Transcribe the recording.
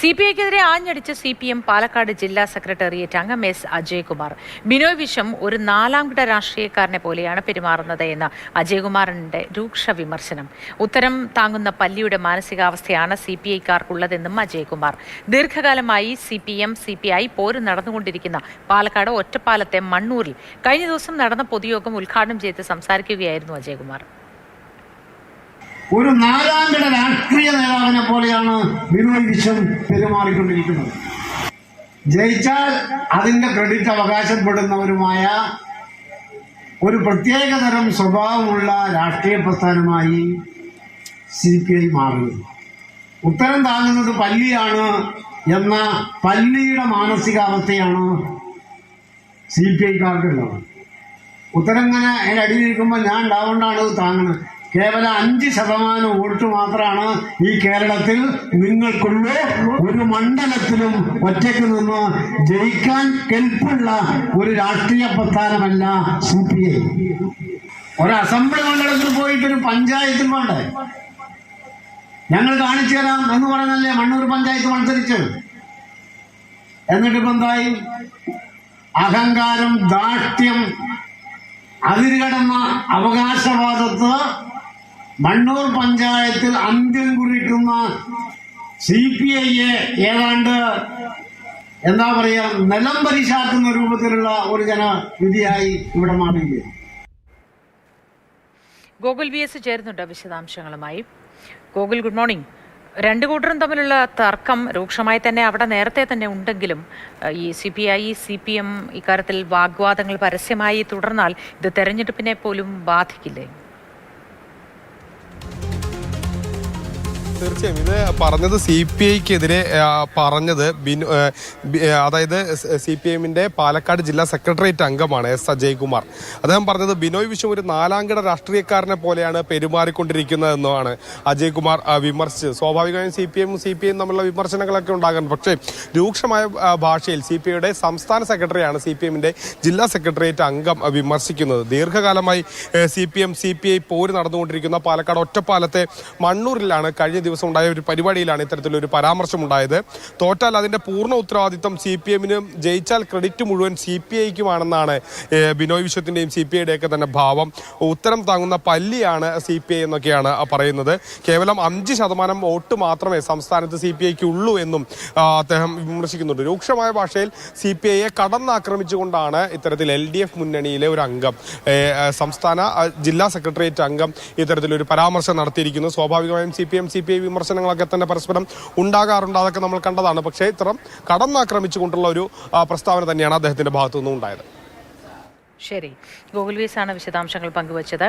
C P ഐക്കെതിരെ ആഞ്ഞടിച്ച C P M Palakkad ജില്ലാ സെക്രട്ടേറിയറ്റ് അംഗം എസ് അജയ്കുമാർ. ബിനോയ് വിശ്വം ഒരു നാലാംകിട രാഷ്ട്രീയക്കാരനെ പോലെയാണ് പെരുമാറുന്നത് എന്ന അജയ്കുമാറിന്റെ രൂക്ഷ വിമർശനം. ഉത്തരം താങ്ങുന്ന പല്ലിയുടെ മാനസികാവസ്ഥയാണ് സി പി ഐക്കാർക്കുള്ളതെന്നും അജയ്കുമാർ. ദീർഘകാലമായി C P M C P I പോര് നടന്നുകൊണ്ടിരിക്കുന്ന പാലക്കാട് ഒറ്റപ്പാലത്തെ മണ്ണൂരിൽ കഴിഞ്ഞ ദിവസം നടന്ന പൊതുയോഗം ഉദ്ഘാടനം ചെയ്ത് സംസാരിക്കുകയായിരുന്നു അജയ്കുമാർ. ഒരു നാലാംകിട രാഷ്ട്രീയ നേതാവിനെ പോലെയാണ് ബിനോയ് വിശ്വം പെരുമാറിക്കൊണ്ടിരിക്കുന്നത്. ജയിച്ചാൽ അതിന്റെ ക്രെഡിറ്റ് അവകാശപ്പെടുന്നവരുമായ ഒരു പ്രത്യേകതരം സ്വഭാവമുള്ള രാഷ്ട്രീയ പ്രസ്ഥാനമായി സി പി ഐ മാറുന്നു. ഉത്തരം താങ്ങുന്നത് പല്ലിയാണ് എന്ന പല്ലിയുടെ മാനസികാവസ്ഥയാണ് സി പി ഐക്കാർക്കുള്ളത് ഉത്തരം ഇങ്ങനെ അതിന്റെ അടിയിലിരിക്കുമ്പോൾ ഞാൻ ഉണ്ടാവുകൊണ്ടാണ് താങ്ങുന്നത് കേവലം അഞ്ച് ശതമാനം വോട്ട് മാത്രമാണ് ഈ കേരളത്തിൽ നിങ്ങൾക്കുള്ള ഒരു മണ്ഡലത്തിലും ഒറ്റയ്ക്ക് നിന്ന് ജയിക്കാൻ കെൽപ്പുള്ള ഒരു രാഷ്ട്രീയ പ്രസ്ഥാനമല്ല സി പി ഐ. ഒരു അസംബ്ലി മണ്ഡലത്തിൽ പോയിട്ട് പഞ്ചായത്തും വേണ്ടേ? ഞങ്ങൾ കാണിച്ചു തരാം എന്ന് പറഞ്ഞല്ലേ മണ്ണൂർ പഞ്ചായത്ത് മത്സരിച്ച്? എന്നിട്ടിപ്പോ എന്തായി? അഹങ്കാരം ദാഷ്ട്യം അതിരുകടന്ന അവകാശവാദത്ത് മണ്ണൂർ പഞ്ചായത്തിൽ അന്ത്യം കുറിക്കുന്ന സി പി ഐയെ ഏതാണ്ട് എന്താ പറയാ നിലം പരിശാക്കുന്ന രൂപത്തിലുള്ള ഒരു ജനവിധിയായി ഇവിടെ മാറിയത് ഗോകുൽ വി എസ് ചേരുന്നുണ്ട് വിശദാംശങ്ങളുമായി. Gokul good morning. രണ്ടു കൂട്ടരും തമ്മിലുള്ള തർക്കം രൂക്ഷമായി തന്നെ അവിടെ നേരത്തെ തന്നെ ഉണ്ടെങ്കിലും ഈ C P I C P M ഇക്കാര്യത്തിൽ വാഗ്വാദങ്ങൾ പരസ്യമായി തുടർന്നാൽ ഇത് തെരഞ്ഞെടുപ്പിനെ പോലും ബാധിക്കില്ലേ? തീർച്ചയായും. ഇത് പറഞ്ഞത് സി പി ഐക്കെതിരെ പറഞ്ഞത് ബിനു അതായത് സി പി എമ്മിന്റെ പാലക്കാട് ജില്ലാ സെക്രട്ടേറിയറ്റ് അംഗമാണ് എസ് അജയ്കുമാർ. അദ്ദേഹം പറഞ്ഞത് ബിനോയ് വിശ്വം ഒരു നാലാംകിട രാഷ്ട്രീയക്കാരനെ പോലെയാണ് പെരുമാറിക്കൊണ്ടിരിക്കുന്നതെന്നാണ് അജയ്കുമാർ വിമർശിച്ചത്. സ്വാഭാവികമായും സി പി എമ്മും സി പി ഐയും തമ്മിലുള്ള വിമർശനങ്ങളൊക്കെ ഉണ്ടാകുന്നു പക്ഷേ രൂക്ഷമായ ഭാഷയിൽ സി പി ഐയുടെ സംസ്ഥാന സെക്രട്ടറിയാണ് സി പി എമ്മിന്റെ ജില്ലാ സെക്രട്ടേറിയറ്റ് അംഗം വിമർശിക്കുന്നത്. ദീർഘകാലമായി C P M C P I പോര് നടന്നുകൊണ്ടിരിക്കുന്ന പാലക്കാട് ഒറ്റപ്പാലത്തെ മണ്ണൂരിലാണ് കഴിഞ്ഞ ദിവസം ഉണ്ടായ ഒരു പരിപാടിയിലാണ് ഇത്തരത്തിലൊരു പരാമർശം ഉണ്ടായത് തോറ്റാൽ അതിന്റെ പൂർണ ഉത്തരവാദിത്തം സി പി എമ്മിനും ജയിച്ചാൽ ക്രെഡിറ്റ് മുഴുവൻ സി പി ഐക്കുമാണെന്നാണ് ബിനോയ് വിശ്വത്തിന്റെയും സി പി ഐയുടെ ഒക്കെ തന്നെ ഭാവം. ഉത്തരം താങ്ങുന്ന പല്ലിയാണ് സി പി ഐ എന്നൊക്കെയാണ് പറയുന്നത്. കേവലം അഞ്ച് ശതമാനം വോട്ട് മാത്രമേ സംസ്ഥാനത്ത് സി പി ഐക്ക് ഉള്ളൂ എന്നും അദ്ദേഹം വിമർശിക്കുന്നുണ്ട്. രൂക്ഷമായ ഭാഷയിൽ സി പി ഐയെ കടന്നാക്രമിച്ചുകൊണ്ടാണ് ഇത്തരത്തിൽ എൽ ഡി എഫ് മുന്നണിയിലെ ഒരു അംഗം സംസ്ഥാന ജില്ലാ സെക്രട്ടേറിയറ്റ് അംഗം ഇത്തരത്തിലൊരു പരാമർശം നടത്തിയിരിക്കുന്നു. സ്വാഭാവികമായും C P M C P I വിമർശനങ്ങളൊക്കെ തന്നെ പരസ്പരം ഉണ്ടാകാറുണ്ട്. അതൊക്കെ നമ്മൾ കണ്ടതാണ്. പക്ഷേ ഇത്തരം കടന്നാക്രമിച്ചുകൊണ്ടുള്ള ഒരു പ്രസ്താവന തന്നെയാണ് അദ്ദേഹത്തിന്റെ ഭാഗത്തു നിന്നും ഉണ്ടായത്. ശരി. ഗോകുൽ വി ആണ് വിശദാംശങ്ങൾ പങ്കുവച്ചത്.